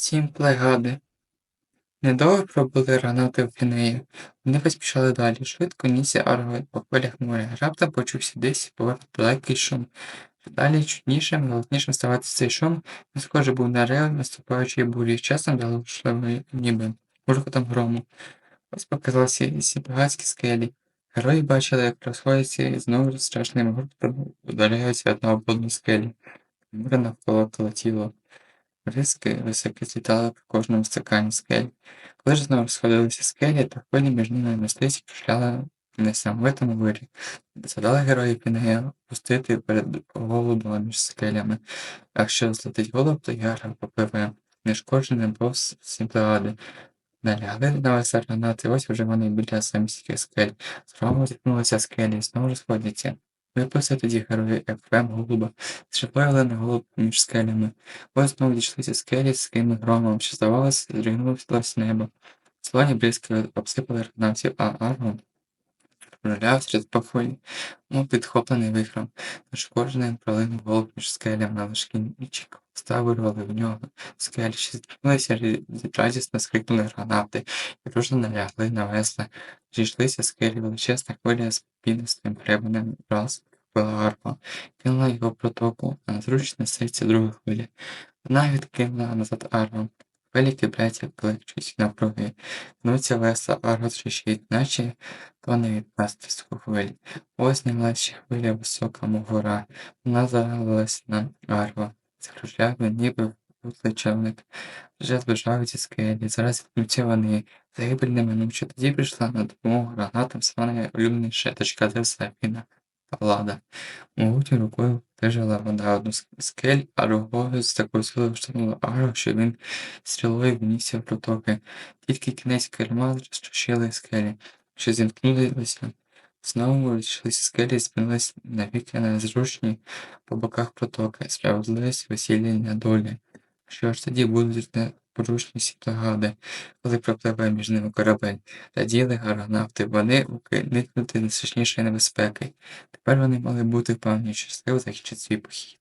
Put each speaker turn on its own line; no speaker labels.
Всім плегади. Недовго пробули гранати в Фінеї. Вони поспішали далі. Швидко нісся Арго по хвилях моря. Раптом почувся десь поверх далекий шум. Далі чутнішим, голоснішим ставати цей шум, не схоже був на рев наступаючої бурі, часом заглушливої ніби гуркотом грому. Ось показалися сіпгацькі скелі. Герої бачили, як розходяться і знову страшним гуркотом удаляються одна об одну скелі. Море навколо колотіло. Риски високі злітали при кожному стиканні скель. Коли ж знову сходилися скелі, то хвилі між ними неслись і кружляли в несамовитому вирі. Задали герої Пінея пустити перед голубом між скелями. Якщо злетить голуб, то яра попливе нешкодженим повз всі плегади. Налягли на веса гранати, ось уже вони біля самісіньких скель. Знову зіткнулися скелі знову розходяться. Випився тоді герої Еквем голуба, зшипали на голуб між скелями. Ось знову дійшлися скелі з таким громом, що, здавалося, зригнулося небо. Слоні близько обсипали гранатів, а Аргон проляв через покої, мов підхоплений вихром, тож кожним пролинув голуб між скелями на важкий нічик. Ста в нього скелі, що зіткнулися радісно скрикнули гранати, і дружно налягли на весла. Зійшлися скелі величезна хвиля з пінистим гребенем раз вбила Арго, кинула його протоку, а на зручне серце другої хвилі. Вона відкинула назад Арго. Хвилі кипляться, кличуть навкруги. Гнуться весла, Арго тріщить, наче то не від пастирську хвилі. Ось наймладша хвиля висока, гора. Вона завалилась на Арго. Закружляли, ніби вутлий човник. Вже зближаються скелі. Зараз відкнуться вони. Загибель неминуче. Тоді прийшла на допомогу гранатам сама найулюбленіша дочка Зевса Афіна. Паллада. Могутньою рукою втежила вода одну скель, а другою з такою силою штовхнула Арго, що він стрілою внісся в протоки. Тільки кінець керма розтрощили скелі, що зімкнулися. Знову розійшлися скелі і спинились навіки незручні по боках протоки, справедливість весілля долі. Що ж тоді будуть непорушні сітогади, коли пропливе між ними корабель? та діли гаронавти, вони уникнути найстрашнішої небезпеки. Тепер вони мали бути впевнені, щасливо захищати свій похід.